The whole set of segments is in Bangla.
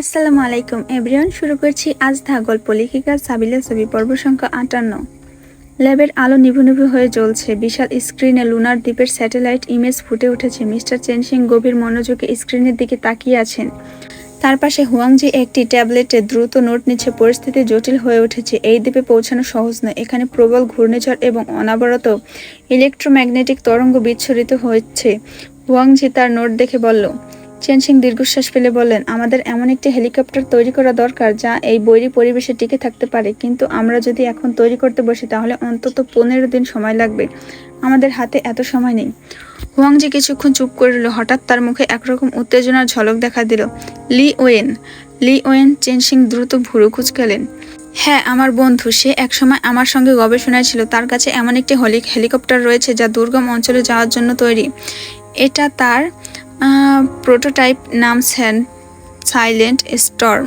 আসসালামু আলাইকুম, এভরিওয়ান। শুরু করছি আজ ধা গল্প লেখিকা সাবিলা ছবি, পর্ব সংখ্যা আটান্ন। ল্যাবের আলো নিভু নিভু হয়ে জ্বলছে। বিশাল স্ক্রিনে লুনার দ্বীপের স্যাটেলাইট ইমেজ ফুটে উঠেছে। মিস্টার চেন সিং গভীর মনোযোগে স্ক্রিনের দিকে তাকিয়ে আছেন। তার পাশে হুয়াংজি একটি ট্যাবলেটে দ্রুত নোট নিচ্ছে। পরিস্থিতি জটিল হয়ে উঠেছে। এই দ্বীপে পৌঁছানো সহজ নয়। এখানে প্রবল ঘূর্ণিঝড় এবং অনাবরত ইলেকট্রোম্যাগনেটিক তরঙ্গ বিচ্ছুরিত হচ্ছে। হুয়াংজি তার নোট দেখে বলল চেনসিং দীর্ঘশ্বাস ফেলে বলেন আমাদের এমন একটি হেলিকপ্টার তৈরি করা দরকার যা এই বৈরী পরিবেশে টিকে থাকতে পারে। কিন্তু আমরা যদি এখন তৈরি করতে বসি, তাহলে অন্তত পনেরো দিন সময় লাগবে। আমাদের হাতে এত সময় নেই। হুয়াংজি কিছুক্ষণ চুপ করে রইল। হঠাৎ তার মুখে একরকম উত্তেজনার ঝলক দেখা দিল। লি ওয়েন লি ওয়েন চেনসিং দ্রুত ভুরু খুঁজ কুচকালেন। হ্যাঁ আমার বন্ধু, সে একসময় আমার সঙ্গে গবেষণায় ছিল। তার কাছে এমন একটি হলি হেলিকপ্টার রয়েছে যা দুর্গম অঞ্চলে যাওয়ার জন্য তৈরি। এটা তার প্রোটোটাইপ নাম সাইলেন্ট স্টর্ম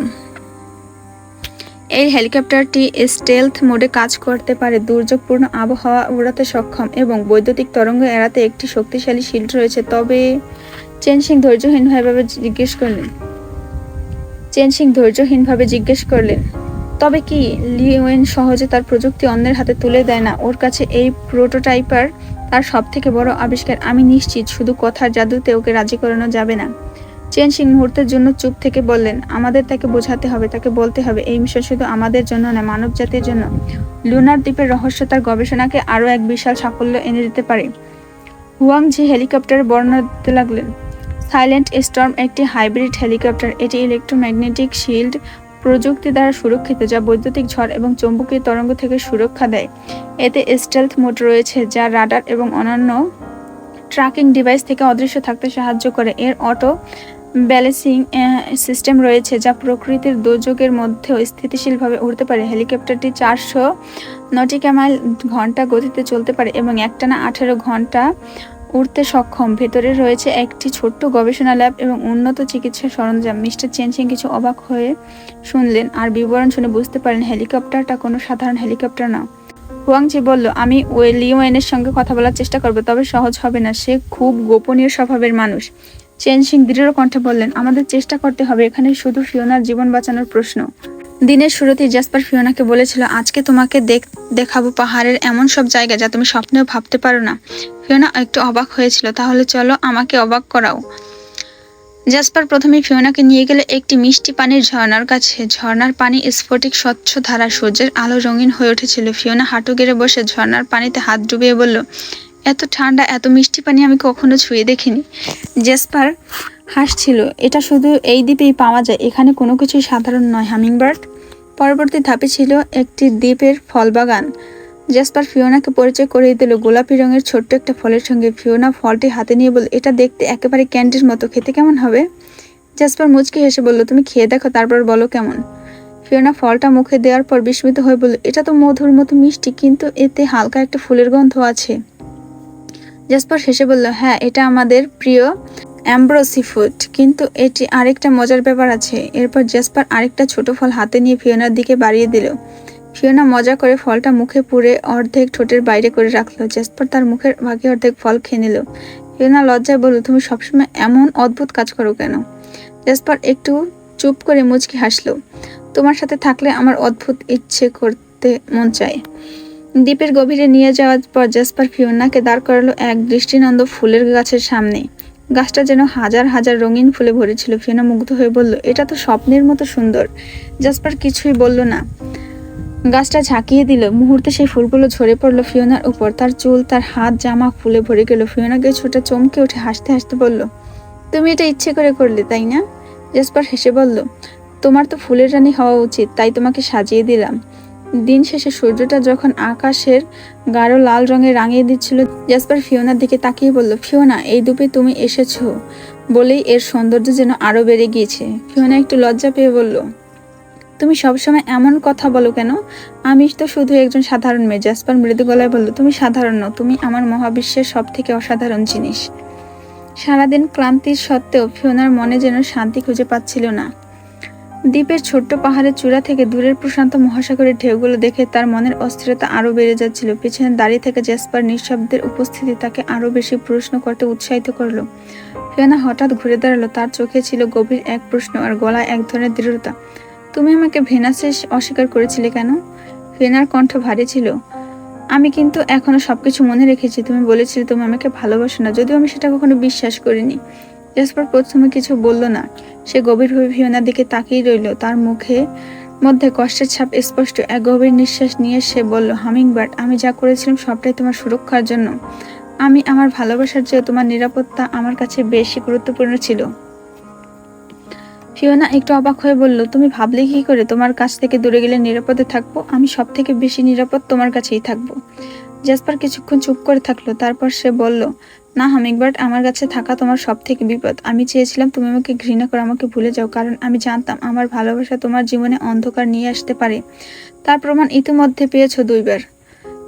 এই হেলিকপ্টারটি স্টেলথ মোডে কাজ করতে পারে। দুর্যোগপূর্ণ আবহাওয়া উড়াতে সক্ষম এবং বৈদ্যুতিক তরঙ্গ এড়াতে একটি শক্তিশালী শিল্ড রয়েছে। তবে চেন সিং ধৈর্যহীনভাবে জিজ্ঞেস করলেন। চেন সিং ধৈর্যহীনভাবে জিজ্ঞেস করলেন, তবে কি লিওয়েন সহজে তার প্রযুক্তি অন্যের হাতে তুলে দেয় না? ওর কাছে এই প্রোটোটাইপার তার সব থেকে বড় আবিষ্কার আমি নিশ্চিত শুধু কথার জাদুতে ওকে রাজি করানো যাবে না। চেন সিং মুহূর্তের জন্য চুপ থেকে বললেন, আমাদের তাকে বোঝাতে হবে, তাকে বলতে হবে। এই মিশন শুধু আমাদের জন্য না মানব জাতির জন্য। লুনার দ্বীপের রহস্য তার গবেষণাকে আরও এক বিশাল সাফল্য এনে দিতে পারে। হুয়াং জি হেলিকপ্টার বর্ণনা দিতে লাগলেন, সাইলেন্ট স্টর্ম একটি হাইব্রিড হেলিকপ্টার। এটি ইলেকট্রোম্যাগনেটিক শিল্ড প্রযুক্তি দ্বারা সুরক্ষিত, যা বৈদ্যুতিক ঝড় এবং চৌম্বকীয় তরঙ্গ থেকে সুরক্ষা দেয়। এতে স্টেলথ মোড রয়েছে, যা রাডার এবং অন্যান্য ট্র্যাকিং ডিভাইস থেকে অদৃশ্য থাকতে সাহায্য করে। এর অটো ব্যালেন্সিং সিস্টেম রয়েছে, যা প্রকৃতির দুর্যোগের মধ্যেও স্থিতিশীলভাবে উড়তে পারে। হেলিকপ্টারটি চারশো নটিকা মাইল ঘণ্টা গতিতে চলতে পারে এবং একটানা আঠেরো ঘণ্টা উড়তে সক্ষম। ভেতরে রয়েছে একটি ছোট্ট গবেষণা ল্যাব এবং উন্নত চিকিৎসা সরঞ্জাম। মিস্টার চেনসিং কিছু অবাক হয়ে শুনলেন আর বিবরণ শুনে বুঝতে পারেন হেলিকপ্টারটা কোনো সাধারণ হেলিকপ্টার না। হুয়াংজি বলল, আমি ওয়ে লিওয়েনের সঙ্গে কথা বলার চেষ্টা করব, তবে সহজ হবে না। সে খুব গোপনীয় স্বভাবের মানুষ। চেন সিং দৃঢ় কণ্ঠে বললেন, আমাদের চেষ্টা করতে হবে। এখানে শুধু ফিওনার জীবন বাঁচানোর প্রশ্ন। দিনের শুরুতে জাসপার ফিওনাকে বলেছিল, আজকে তোমাকে দেখ, দেখাবো পাহাড়ের এমন সব জায়গা যা তুমি স্বপ্নেও ভাবতে পারো না। ফিওনা একটু অবাক হয়েছিল, তাহলে চলো আমাকে অবাক করাও। জাসপার প্রথমে ফিওনাকে নিয়ে গেলে একটি মিষ্টি পানির ঝর্নার কাছে। ঝর্নার পানি স্ফটিক, স্বচ্ছ ধারা সূর্যের আলো রঙিন হয়ে উঠেছিল। ফিওনা হাঁটু গেড়ে বসে ঝর্নার পানিতে হাত ডুবিয়ে বলল, এত ঠান্ডা, এত মিষ্টি পানি আমি কখনো ছুঁয়ে দেখিনি। জেসপার হাসছিল, এটা শুধু এই দ্বীপেই পাওয়া যায়, এখানে কোনো কিছুই সাধারণ নয়, হামিংবার্ড। পরবর্তী ধাপে ছিল একটি দ্বীপের ফল বাগান জেসপার ফিওনাকে পরিচয় করিয়ে দিল, গোলাপি রঙের ছোট্ট একটা ফলের সঙ্গে ফিওনা ফলটি হাতে নিয়ে বলল, এটা দেখতে একেবারে ক্যান্ডির মতো, খেতে কেমন হবে? জেসপার মুচকি হেসে বলল, তুমি খেয়ে দেখো, তারপর বলো কেমন? ফিওনা ফলটা মুখে দেওয়ার পর বিস্মিত হয়ে বলল, এটা তো মধুর মতো মিষ্টি, কিন্তু এতে হালকা একটা ফুলের গন্ধ আছে। জাসপার হেসে বলল হ্যাঁ এটা আমাদের প্রিয় অ্যাম্ব্রোসি ফুড কিন্তু এটি আরেকটা মজার ব্যাপার আছে। এরপর জাসপার আরেকটা ছোট ফল হাতে নিয়ে ফিওনার দিকে বাড়িয়ে দিল। ফিওনা মজা করে ফলটা মুখে পুরে অর্ধেক ঠোঁটের বাইরে করে রাখল। জাসপার তার মুখের ভাগে অর্ধেক ফল খেয়ে নিল। ফিওনা লজ্জায় বলল, তুমি সবসময় এমন অদ্ভুত কাজ করো কেন? জাসপার একটু চুপ করে মুচকি হাসলো। তোমার সাথে থাকলে আমার অদ্ভুত ইচ্ছে করতে মন চায়। দ্বীপের গভীরে নিয়ে যাওয়ার পর জাসপার ফিওনাকে দাঁড় করালো এক দৃষ্টিনন্দ ফুলের গাছের সামনে। গাছটা যেন হাজার হাজার রঙিন ফুলে ভরেছিল। ফিওনা মুগ্ধ হয়ে বলল, এটা তো স্বপ্নের মতো সুন্দর। জাসপার কিছুই বলল না। গাছটা ঝাঁকিয়ে দিল। মুহূর্তে সেই ফুলগুলো ঝরে পড়ল ফিওনার উপর। তার চুল, তার হাত, জামা ফুলে ভরে গেল। ফিওনাকে ছোটা চমকে উঠে হাসতে হাসতে বলল, তুমি এটা ইচ্ছে করে করলে, তাই না? জাসপার হেসে বলল, তোমার তো ফুলের রানী হওয়া উচিত, তাই তোমাকে সাজিয়ে দিলাম। দিন শেষে সূর্যটা যখন আকাশের গাঢ় লাল রঙে রাঙিয়ে দিচ্ছিল জাসপার ফিওনার দিকে তাকিয়ে বলল, ফিওনা, এই দুপে তুমি এসেছ বলেই এর সৌন্দর্য যেন আরও বেড়ে গিয়েছে। ফিওনা একটু লজ্জা পেয়ে বলল, তুমি সবসময় এমন কথা বলো কেন? আমি তো শুধু একজন সাধারণ মেয়ে জাসপার মৃদু গলায় বলল, তুমি সাধারণ নও, তুমি আমার মহাবিশ্বের সব থেকে অসাধারণ জিনিস। সারাদিন ক্লান্তির সত্ত্বেও ফিওনার মনে যেন শান্তি খুঁজে পাচ্ছিল না। দ্বীপের ছোট্ট পাহাড়ের চূড়া থেকে দূরের প্রশান্ত মহাসাগরের ঢেউগুলো দেখে তার মনের অস্থিরতা আরও বেড়ে যাচ্ছিল। পেছনে দাঁড়িয়ে থেকে জেসপার নিঃশব্দের উপস্থিতি তাকে আরও বেশি প্রশ্ন করতে উৎসাহিত করল। ফিওনা হঠাৎ ঘুরে দাঁড়াল। তার চোখে ছিল গভীর এক প্রশ্ন আর গলায় এক ধরনের দৃঢ়তা। তুমি আমাকে ভেনাসে অস্বীকার করেছিলে কেন? ফিওনার কণ্ঠ ভারী ছিল। আমি কিন্তু এখনও সবকিছু মনে রেখেছি। তুমি বলেছিলে তুমি আমাকে ভালোবাসো না। যদিও আমি সেটা কখনো বিশ্বাস করিনি। জেসপার প্রথমে কিছু বলল না। সে গভীরভাবে ফিওনার দিকে তাকিয়ে রইল। তার মুখে মধ্যে কষ্টের ছাপ স্পষ্ট এক গভীর নিঃশ্বাস নিয়ে সে বলল হামিং বার্ড আমি যা করেছিলাম সবটাই তোমার সুরক্ষার জন্য। আমি আমার ভালোবাসার চেয়ে তোমার নিরাপত্তা আমার কাছে বেশি গুরুত্বপূর্ণ ছিল। ফিওনা একটু অবাক হয়ে বলল, তুমি ভাবলে কি করে? তোমার কাছ থেকে দূরে গেলে নিরাপদে থাকব? আমি সব থেকে বেশি নিরাপদ তোমার কাছেই থাকব। জাসপার কিছুক্ষণ চুপ করে থাকল। তারপর সে বলল না হামিংবার্ড আমার কাছে থাকা তোমার সব থেকে বিপদ। আমি চেয়েছিলাম তুমি আমাকে ঘৃণা করে, আমাকে ভুলে যাও, কারণ আমি জানতাম আমার ভালোবাসা তোমার জীবনে অন্ধকার নিয়ে আসতে পারে। তার প্রমাণ ইতিমধ্যে পেয়েছ দুইবার।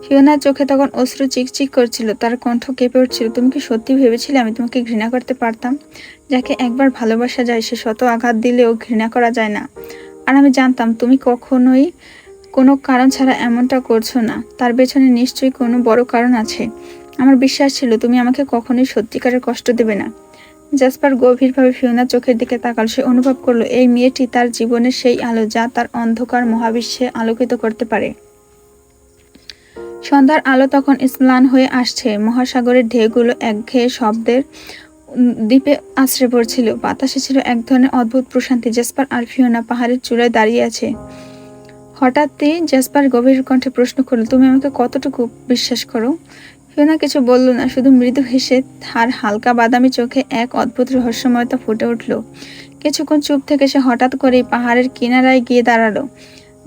ফিওনার চোখে তখন অশ্রু চিকচিক করছিল, তার কণ্ঠ কেঁপে উঠছিল। তুমি কি সত্যি ভেবেছিলে আমি তোমাকে ঘৃণা করতে পারতাম? যাকে একবার ভালোবাসা যায়, সে শত আঘাত দিলেও ঘৃণা করা যায় না। আর আমি জানতাম, তুমি কখনোই কোনো কারণ ছাড়া এমনটা করছ না। তার পেছনে নিশ্চয়ই কোনো বড় কারণ আছে। আমার বিশ্বাস ছিল তুমি আমাকে কখনোই সত্যিকারের কষ্ট দেবে না। জাসপার গভীরভাবে ফিওনার চোখের দিকে তাকাল। সে অনুভব করল, এই মেয়েটি তার জীবনের সেই আলো যা তার অন্ধকার মহাবিশ্বে আলোকিত করতে পারে। সন্ধ্যার আলো তখন স্নান হয়ে আসছে। মহাসাগরের ঢেউগুলো একঘেয়ে শব্দের দ্বীপে আশ্রে পড়ছিল। বাতাসে ছিল এক ধরনের অদ্ভুত প্রশান্তি। জেসপার আর ফিওনা পাহাড়ের চূড়ায় দাঁড়িয়ে আছে। হঠাৎই জেসপার গভীর কণ্ঠে প্রশ্ন করল, তুমি আমাকে কতটুকু বিশ্বাস করো? ফিওনা কিছু বলল না, শুধু মৃদু হেসে তার হালকা বাদামি চোখে এক অদ্ভুত রহস্যময়তা ফুটে উঠল। কিছুক্ষণ চুপ থেকে সে হঠাৎ করেই পাহাড়ের কিনারায় গিয়ে দাঁড়াল।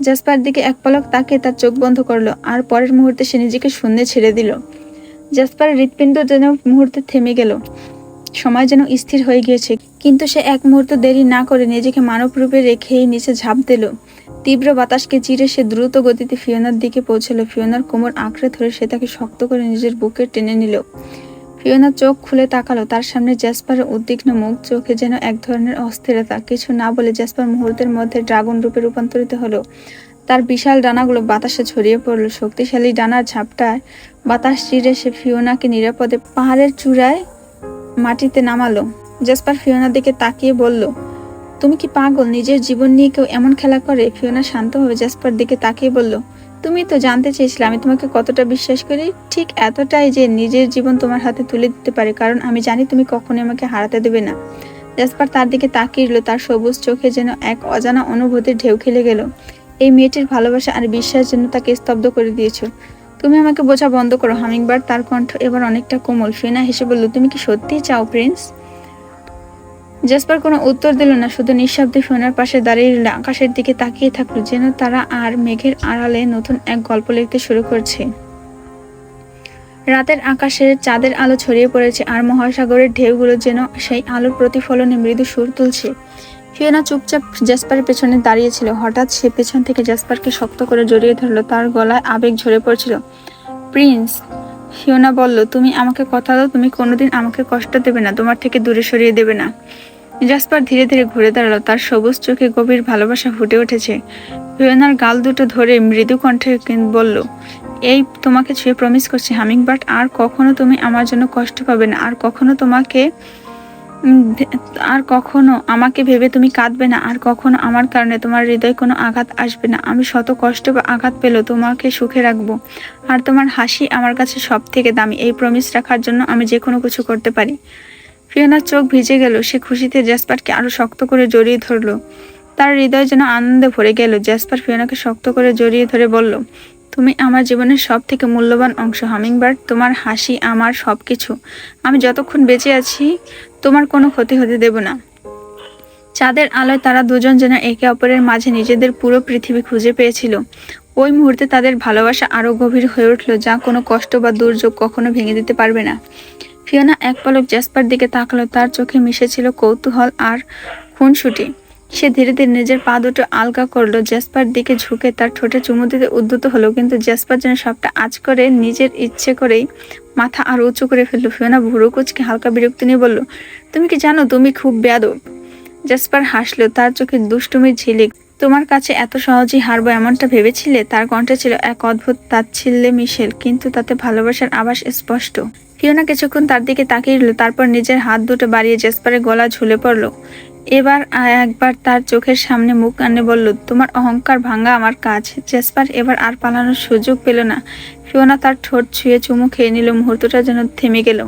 জাসপার দিকে এক পলক তাকে তার চোখ বন্ধ করল, আর পরের মুহূর্তে সে নিজেকে শূন্যে ছেড়ে দিল। জাসপারের হৃৎপিণ্ড যেন মুহূর্তে থেমে গেল, সময় যেন স্থির হয়ে গিয়েছে, কিন্তু সে এক মুহূর্ত দেরি না করে নিজেকে মানব রূপে রেখেই নিচে ঝাঁপ দিল। তীব্র বাতাসকে চিরে সে দ্রুত গতিতে ফিওনার দিকে পৌঁছালো। ফিওনার কোমর আঁকড়ে ধরে সে তাকে শক্ত করে নিজের বুকে টেনে নিল। ফিওনা চোখ খুলে তাকালো। তার সামনে জ্যাসপারের উদ্বিগ্ন মুখ, চোখে যেন এক ধরনের অস্থিরতা। কিছু না বলে জ্যাসপার মুহূর্তের মধ্যে ড্রাগন রূপে রূপান্তরিত হলো। তার বিশাল ডানাগুলো বাতাসে ছড়িয়ে পড়ল। শক্তিশালী ডানার ঝাপটায় বাতাস চিরে সে ফিওনাকে নিরাপদে পাহাড়ের চূড়ায় মাটিতে নামালো। জ্যাসপার ফিওনার দিকে তাকিয়ে বলল তুমি কি পাগল? নিজের জীবন নিয়ে কেউ এমন খেলা করে? ফিওনা শান্তভাবে জ্যাসপার দিকে তাকিয়ে বলল, তুমি তো জানতে চেয়েছিলে আমি তোমাকে কতটা বিশ্বাস করি? ঠিক এতটাই যে নিজের জীবন তোমার হাতে তুলে দিতে পারে, কারণ আমি জানি তুমি কখনোই আমাকে হারাতে দেবে না। জাসপার তার দিকে তাকিয়ে রইল, তার সবুজ চোখে যেন এক অজানা অনুভূতির ঢেউ খেলে গেল। এই মেয়েটির ভালোবাসা আর বিশ্বাস যেন তাকে স্তব্ধ করে দিয়েছ। তুমি আমাকে বোঝা বন্ধ করো, হামিংবার। তার কণ্ঠ এবার অনেকটা কোমল। ফিনা হেসে বলল, তুমি কি সত্যিই চাও, প্রিন্স? জাসপার কোনো উত্তর দিল না, শুধু নিঃশব্দে ফোনের পাশে দাঁড়িয়ে আকাশের দিকে তাকিয়ে থাকল যেন তারা আর মেঘের আড়ালে নতুন এক গল্প লিখতে শুরু করছে। রাতের আকাশে চাঁদের আলো ছড়িয়ে পড়েছে আর মহাসাগরের ঢেউগুলো যেন সেই আলোর প্রতিফলনে মৃদু সুর তুলছে। ফিওনা চুপচাপ জাসপারের পেছনে দাঁড়িয়েছিল। হঠাৎ সে পেছন থেকে জাসপারকে শক্ত করে জড়িয়ে ধরলো। তার গলায় আবেগ ঝরে পড়ছিল। প্রিন্স, ফিওনা বলল, তুমি আমাকে কথা দাও, তুমি কোনোদিন আমাকে কষ্ট দেবে না, তোমার থেকে দূরে সরিয়ে দেবে না। জাসপার ধীরে ধীরে ঘুরে দাঁড়াল। তার সবুজ চোখে গভীর ভালোবাসা ফুটে উঠেছে। ফিওনার গাল দুটো ধরে মৃদু কণ্ঠে বলল, এই, তোমাকে ছুঁয়ে প্রমিস করছি হামিংবার্ড আর কখনো তুমি আমার জন্য কষ্ট পাবে না। আর কখনো তোমাকে আর কখনো আমাকে ভেবে তুমি কাঁদবে না। আর কখনো আমার কারণে তোমার হৃদয় কোনো আঘাত আসবে না। আমি শত কষ্ট বা আঘাত পেলেও তোমাকে সুখে রাখব। আর তোমার হাসি আমার কাছে সব থেকে দামি। এই প্রমিস রাখার জন্য আমি যে কোনো কিছু করতে পারি। ফিওনার চোখ ভিজে গেল। সে খুশিতে জ্যাসপারকে আরও শক্ত করে জড়িয়ে ধরলো। তার হৃদয় যেন আনন্দে ভরে গেল। জ্যাসপার ফিওনাকে শক্ত করে জড়িয়ে ধরে বলল, তুমি আমার জীবনের সব থেকে মূল্যবান অংশ, হামিংবার্ড। তোমার হাসি, আমার সব কিছু আমি যতক্ষণ বেঁচে আছি, তোমার কোনো ক্ষতি হতে দেব না। চাঁদের আলোয় তারা দুজন যেন একে অপরের মাঝে নিজেদের পুরো পৃথিবী খুঁজে পেয়েছিল। ওই মুহূর্তে তাদের ভালোবাসা আরও গভীর হয়ে উঠল, যা কোনো কষ্ট বা দুর্যোগ কখনো ভেঙে দিতে পারবে না। ফিওনা এক পলক জ্যাসপার দিকে তাকালো, তার চোখে মিশেছিল কৌতূহল আর খুনসুটি। সে ধীরে ধীরে নিজের পা দুটো আলগা করল জ্যাসপার দিকে ঝুঁকে তার ঠোঁটে চুমু দিতে উদ্যত হলো, কিন্তু জ্যাসপার যেন সবটা আজ করে নিজের ইচ্ছে করেই মাথা আর উঁচু করে ফেলল। ফিওনা ভুরু কুচকে হালকা বিরক্তি নিয়ে বলল, তুমি কি জানো, তুমি খুব বেয়াদব? জাসপার হাসলো, তার চোখে দুষ্টুমির ঝিলিক, তোমার কাছে এত সহজেই হারবো এমনটা ভেবেছিলে? তার কণ্ঠে ছিল এক অদ্ভুত তাচ্ছিল্যে মিশেল, কিন্তু তাতে ভালোবাসার আভাস স্পষ্ট। ফিওনা কিছুক্ষণ তার দিকে তাকিয়ে রইল, তারপর নিজের হাত দুটো বাড়িয়ে জেসপারের গলা ঝুলে পড়ল। এবার একবার তার চোখের সামনে মুখ আনে বলল, তোমার অহংকার ভাঙা আমার কাজ। জেসপার এবার আর পালানোর সুযোগ পেল না। ফিওনা তার ঠোঁট ছুঁয়ে চুমু খেয়ে নিল, মুহূর্তটা যেন থেমে গেল।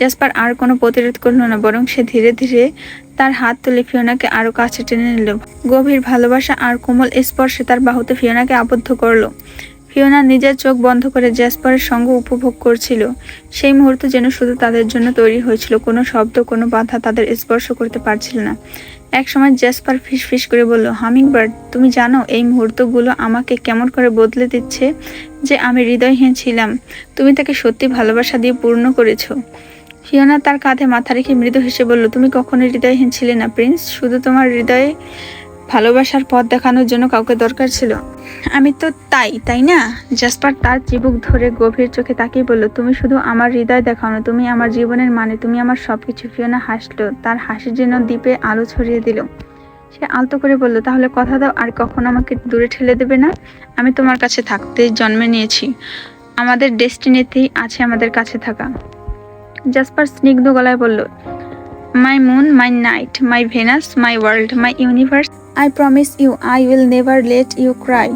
জেসপার আর কোনো প্রতিরোধ করল না, বরং সে ধীরে ধীরে তার হাত তুলে ফিওনাকে আরও কাছে টেনে নিল। গভীর ভালোবাসা আর কোমল স্পর্শে তার বাহুতে ফিওনাকে আবদ্ধ করল। ফিওনা নিজের চোখ বন্ধ করে জ্যাসপারের সঙ্গ উপভোগ করছিল। সেই মুহূর্ত যেন শুধু তাদের জন্য তৈরি হয়েছিল, কোনো শব্দ, কোনো বাধা তাদের স্পর্শ করতে পারছিল না। এক সময় জ্যাসপার ফিস ফিস করে বলল হামিং বার্ড তুমি জানো এই মুহূর্তগুলো আমাকে কেমন করে বদলে দিচ্ছে যে আমি হৃদয়হীন ছিলাম? তুমি তাকে সত্যি ভালোবাসা দিয়ে পূর্ণ করেছ। ফিওনা তার কাঁধে মাথা রেখে মৃদু হেসে বলল, তুমি কখনো হৃদয়হীন ছিলে না, প্রিন্স। শুধু তোমার হৃদয়ে ভালোবাসার পথ দেখানোর জন্য কাউকে দরকার ছিল। আমি তো তাই তাই না? জাসপার তার চিবুক ধরে গভীর চোখে তাকিয়ে বলল, তুমি শুধু আমার হৃদয় দেখাও না, তুমি আমার জীবনের মানে তুমি আমার সব সবকিছু ফিওনা হাসলো। তার হাসির জন্য দ্বীপে আলো ছড়িয়ে দিল। সে আলতো করে বলল, তাহলে কথা দাও, আর কখনো আমাকে দূরে ঠেলে দেবে না? আমি তোমার কাছে থাকতে জন্মে নিয়েছি। আমাদের ডেস্টিনিতেই আছে আমাদের কাছে থাকা। জাসপার স্নিগ্ধ গলায় বলল my moon my night my Venus my world my universe I promise you I will never let you cry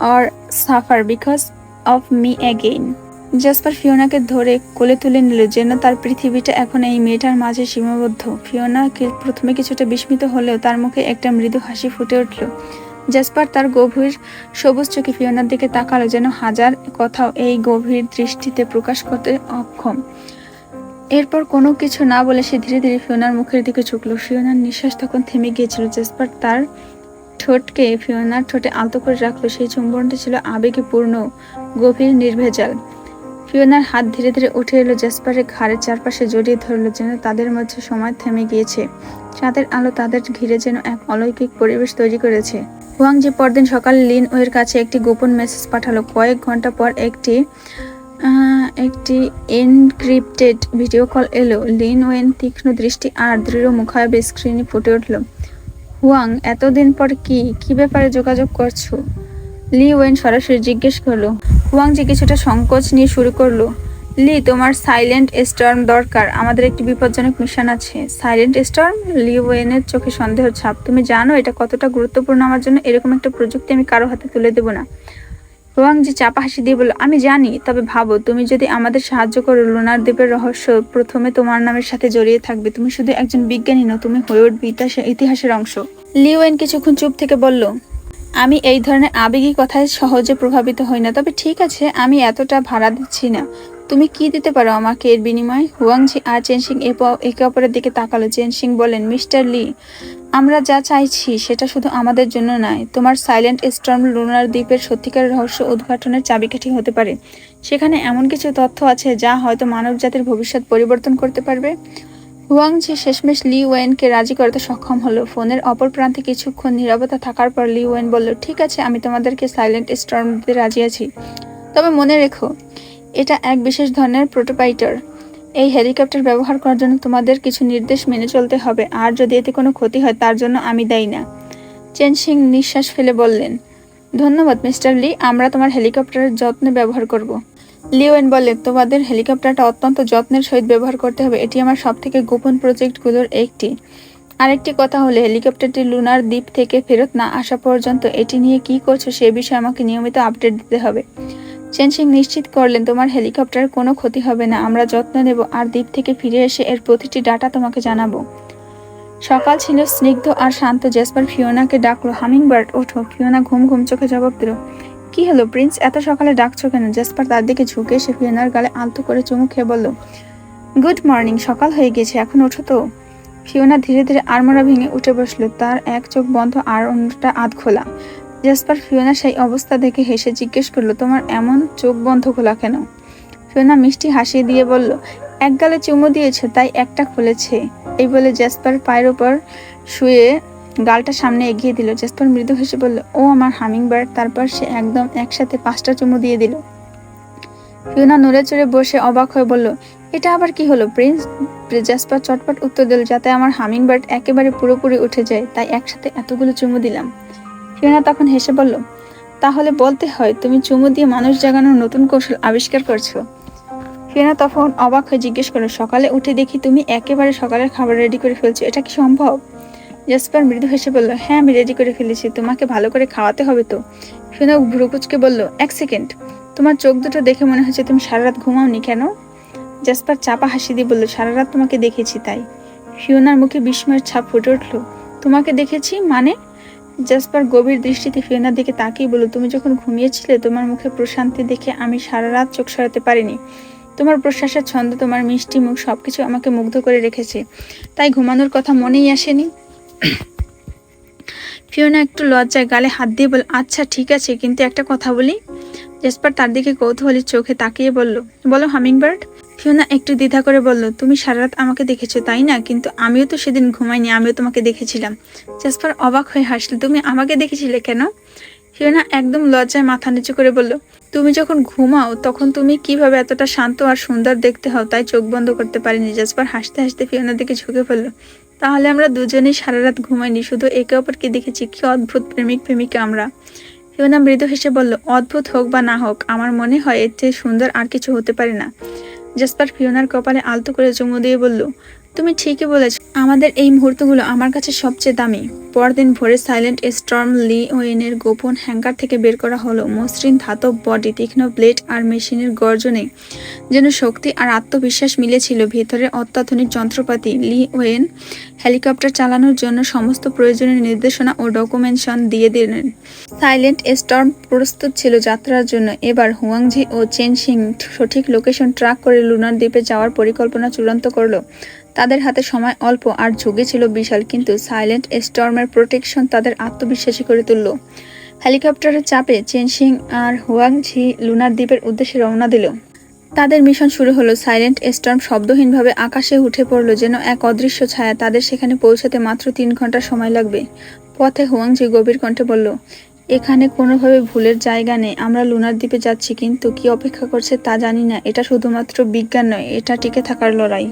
or suffer because of me again Jasper ফিওনাকে ধরে কোলে তুলে নিল যেন তার পৃথিবীটা এখন এই মেয়েটার মাঝে সীমাবদ্ধ। ফিওনা প্রথমে কিছুটা বিস্মিত হলেও তার মুখে একটা মৃদু হাসি ফুটে উঠল। জাসপার তার গভীর সবুজ চোখে ফিওনার দিকে তাকালো যেন হাজার কথাও এই গভীর দৃষ্টিতে প্রকাশ করতে অক্ষম। এরপর কোনো কিছু না বলে সে ধীরে ধীরে ফিওনার মুখের দিকে ঝুঁকলো। ফিওনার নিঃশ্বাস তখন থেমে গিয়েছিল। জেসপার তার ঠোঁটকে ফিওনার ঠোঁটে আলতো করে রাখল। সেই চুম্বনটা ছিল আবেগে পূর্ণ গভীর, নির্ভেজাল। ফিওনার হাত ধীরে ধীরে উঠে এলো। জেসপারের ঘাড়ের চারপাশে জড়িয়ে ধরলো যেন তাদের মধ্যে সময় থেমে গিয়েছে। চাঁদের আলো তাদের ঘিরে যেন এক অলৌকিক পরিবেশ তৈরি করেছে। হুয়াং যে পরদিন সকালে লিন ওয়ের কাছে একটি গোপন মেসেজ পাঠালো। কয়েক ঘণ্টা পর একটি একটি এনক্রিপ্টেড ভিডিও কল এলো। লিন ওয়েন তীক্ষ্ণ দৃষ্টি আর দৃঢ় মুখায়বে স্ক্রিনে ফুটে উঠল। হুয়াং, এতদিন পর কি? কি ব্যাপারে যোগাযোগ করছ? লি ওয়েন সরাসরি জিজ্ঞেস করল। হুয়াং যে কিছুটা সংকোচ নিয়ে শুরু করল। লি তোমার সাইলেন্ট স্টর্ম দরকার। আমাদের একটি বিপজ্জনক মিশন আছে। সাইলেন্ট স্টর্ম লি ওয়েনের চোখে সন্দেহ ছাপ। তুমি জানো এটা কতটা গুরুত্বপূর্ণ। আমার জন্য এরকম একটা প্রযুক্তি আমি কারও হাতে তুলে দেবো না। যে চাপা হাসি দিয়ে বলল, আমি জানি, তবে ভাবো, তুমি যদি আমাদের সাহায্য করো, লুনার দ্বীপের রহস্য প্রথমে তোমার নামের সাথে জড়িয়ে থাকবে। তুমি শুধু একজন বিজ্ঞানী নও, তুমি হয়ে উঠবে ইতিহাসে- ইতিহাসের অংশ। লিওয়েন কিছুক্ষণ চুপ থেকে বলল, আমি এই ধরনের আবেগী কথায় সহজে প্রভাবিত হই না, তবে ঠিক আছে, আমি এতটা ভাড়া দিচ্ছি না। তুমি কি দিতে পারো আমাকে এর বিনিময়ে? হুয়াংঝি আর চেনসিং একে অপরের দিকে তাকালো। চেনসিং বলেন মিস্টার লি আমরা যা চাইছি সেটা শুধু আমাদের জন্য নয়, তোমার সাইলেন্ট স্টর্ম লুনার দ্বীপের সত্যিকার রহস্য উদ্ঘাটনের চাবিকাঠি হতে পারে। সেখানে এমন কিছু তথ্য আছে যা হয়তো মানব জাতির ভবিষ্যৎ পরিবর্তন করতে পারবে। হুয়াংঝি শেষমেশ লি ওয়েনকে রাজি করতে সক্ষম হলো। ফোনের অপর প্রান্তে কিছুক্ষণ নীরবতা থাকার পর লি ওয়েন বলল, ঠিক আছে, আমি তোমাদেরকে সাইলেন্ট স্টর্ম দিতে রাজি আছি। তবে মনে রেখো, এটা এক বিশেষ ধরনের প্রোটোপাইটার। এই হেলিকপ্টার ব্যবহার করার জন্য তোমাদের কিছু নির্দেশ মেনে চলতে হবে। আর যদি এতে কোনো ক্ষতি হয়, তার জন্য আমি দায়ী না। চেন সিং নিঃশ্বাস ফেলে বললেন, ধন্যবাদ, মিস্টার লি, আমরা তোমার হেলিকপ্টারের যত্নে ব্যবহার করব। লিওয়েন বলে তোমাদের হেলিকপ্টারটা অত্যন্ত যত্নের সহিত ব্যবহার করতে হবে। এটি আমার সবথেকে গোপন প্রজেক্টগুলোর একটি। আরেকটি কথা হলো, হেলিকপ্টারটি লুনার দ্বীপ থেকে ফেরত না আসা পর্যন্ত এটি নিয়ে কি করছ সে বিষয়ে আমাকে নিয়মিত আপডেট দিতে হবে। চেনসিং নিশ্চিত করলেন, তোমার হেলিকপ্টার কোনো ক্ষতি হবে না, আমরা যত্ন নেব আর দ্বীপ থেকে ফিরে এসে এর প্রতিটি ডাটা তোমাকে জানাব সকাল ছিল স্নিগ্ধ আর শান্ত, জেসপার ফিওনাকে ডাকলো হামিং বার্ড ওঠো। ফিওনা ঘুম ঘুম চোখে জবাব দিল, কি হলো প্রিন্স, এত সকালে ডাকছো কেন? জেসপার তার দিকে ঝুঁকে এসে ফিওনার গালে আলতো করে চুমু খেয়ে বলল, গুড মর্নিং, সকাল হয়ে গেছে, এখন ওঠো তো ফিওনা ধীরে ধীরে আড়মোড়া ভেঙে উঠে বসল, তার এক চোখ বন্ধ আর অন্যটা আধ খোলা জেসপার ফিওনা সেই অবস্থা দেখে হেসে জিজ্ঞেস করল, তোমার এমন চোখ বন্ধ খোলা কেন? ফিওনা মিষ্টি হাসি দিয়ে বলল, এক গালে চুমু দিয়েছে, তাই একটা খুলেছে। এই বলে জেসপার পায়ের ওপর শুয়ে গালটা সামনে এগিয়ে দিল। জেসপার মৃদু হেসে বলল, ও আমার হামিং বার্ড তারপর সে একদম একসাথে পাঁচটা চুমু দিয়ে দিল। ফিওনা নড়ে চড়ে বসে অবাক হয়ে বলল, এটা আবার কি হলো প্রিন্স? জেসপার চটপট উত্তর দিল, যাতে আমার হামিং বার্ড একেবারে পুরোপুরি উঠে যায়, তাই একসাথে এতগুলো চুমু দিলাম। ফিওনা তখন হেসে বলল, তাহলে বলতে হয় তুমি চুমু দিয়ে মানুষ জাগানোর নতুন কৌশল আবিষ্কার করছ। ফিওনা তখন অবাক হয়ে জিজ্ঞেস করল, সকালে উঠে দেখি তুমি একেবারে সকালের খাবার রেডি করে ফেলছো, এটা কি সম্ভব? জেসপার মৃদু হেসে বলল হ্যাঁ আমি রেডি করে ফেলেছি, তোমাকে ভালো করে খাওয়াতে হবে তো? ফিওনা ভ্রুকুচকে বলল, এক সেকেন্ড তোমার চোখ দুটো দেখে মনে হচ্ছে তুমি সারা রাত ঘুমাওনি কেন? জাসপার চাপা হাসি দিয়ে বলল, সারা রাত তোমাকে দেখেছি তাই। ফিওনার মুখে বিস্ময়ের ছাপ ফুটে উঠল, তোমাকে দেখেছি মানে? জাসপার গভীর দৃষ্টিতে ফিওনার দিকে তাকিয়ে বলল, তুমি যখন ঘুমিয়েছিলে, তোমার মুখে প্রশান্তি দেখে আমি সারা রাত চোখ সরাতে পারিনি। তোমার প্রশ্বাসের ছন্দ, তোমার মিষ্টি মুখ সবকিছু আমাকে মুগ্ধ করে রেখেছে। তাই ঘুমানোর কথা মনেই আসেনি। ফিওনা একটু লজ্জায় গালে হাত দিয়ে বল আচ্ছা ঠিক আছে, কিন্তু একটা কথা বলি। জেসপার তার দিকে কৌতূহলী চোখে তাকিয়ে বলল, বলো, হামিংবার্ড ফিওনা একটু দ্বিধা করে বলল, তুমি সারা রাত আমাকে দেখেছ, তাই না? কিন্তু আমিও তো সেদিন ঘুমাইনি, আমিও তোমাকে দেখেছিলাম। জেসপার অবাক হয়ে হাসলে, তুমি আমাকে দেখেছিলে কেন? ফিওনা একদম লজ্জায় মাথা নিচু করে বলল, তুমি যখন ঘুমাও, তখন তুমি কীভাবে এতটা শান্ত আর সুন্দর দেখতে হও, তাই চোখ বন্ধ করতে পারিনি। জাসপার হাসতে হাসতে ফিওনার দিকে ঝুঁকে পড়ল, তাহলে আমরা দুজনেই সারা রাত ঘুমাইনি, শুধু একে অপরকে দেখেছি, কি অদ্ভুত প্রেমিক প্রেমিকা আমরা? ফিওনা মৃদু হেসে বলল, অদ্ভুত হোক বা না হোক, আমার মনে হয় এর চেয়ে সুন্দর আর কিছু হতে পারে না। জাসপার ফিওনার কপালে আলতো করে চুমু দিয়ে বলল, তুমি ঠিকই বলেছ। আমাদের এই মুহূর্তগুলো আমার কাছে সবচেয়ে দামি। পরদিন ভোরে সাইলেন্ট স্টর্ম লি ওয়েনের গোপন হ্যাঙ্গার থেকে বের করা হলো মসৃণ ধাতব বডি, তীক্ষ্ণ ব্লেড আর মেশিনের গর্জনে, যেন শক্তি আর আত্মবিশ্বাস মিলেছিল। ভেতরে অত্যাধুনিক যন্ত্রপাতি লি ওয়েন হেলিকপ্টার চালানোর জন্য সমস্ত প্রয়োজনীয় নির্দেশনা ও ডকুমেন্টেশন দিয়ে দিলেন। সাইলেন্ট স্টর্ম প্রস্তুত ছিল যাত্রার জন্য। এবার হুয়াংঝি ও চেন সিং সঠিক লোকেশন ট্র্যাক করে লুনার দ্বীপে যাওয়ার পরিকল্পনা চূড়ান্ত করল। তাদের হাতে সময় অল্প আর ঝুঁকি ছিল বিশাল, কিন্তু সাইলেন্ট স্টর্মের প্রোটেকশন তাদের আত্মবিশ্বাসী করে তুলল। হেলিকপ্টারের চাপে চেনসিং আর হুয়াংঝি লুনার দ্বীপের উদ্দেশ্যে রওনা দিল। তাদের মিশন শুরু হলো সাইলেন্ট স্টর্ম শব্দহীনভাবে আকাশে উঠে পড়ল যেন এক অদৃশ্য ছায়া তাদের সেখানে পৌঁছাতে মাত্র তিন ঘণ্টা সময় লাগবে। পথে হুয়াংঝি গভীর কণ্ঠে বলল, এখানে কোনোভাবে ভুলের জায়গা নেই, আমরা লুনার দ্বীপে যাচ্ছি, কিন্তু কি অপেক্ষা করছে তা জানি না। এটা শুধুমাত্র বিজ্ঞান নয়, এটা টিকে থাকার লড়াই।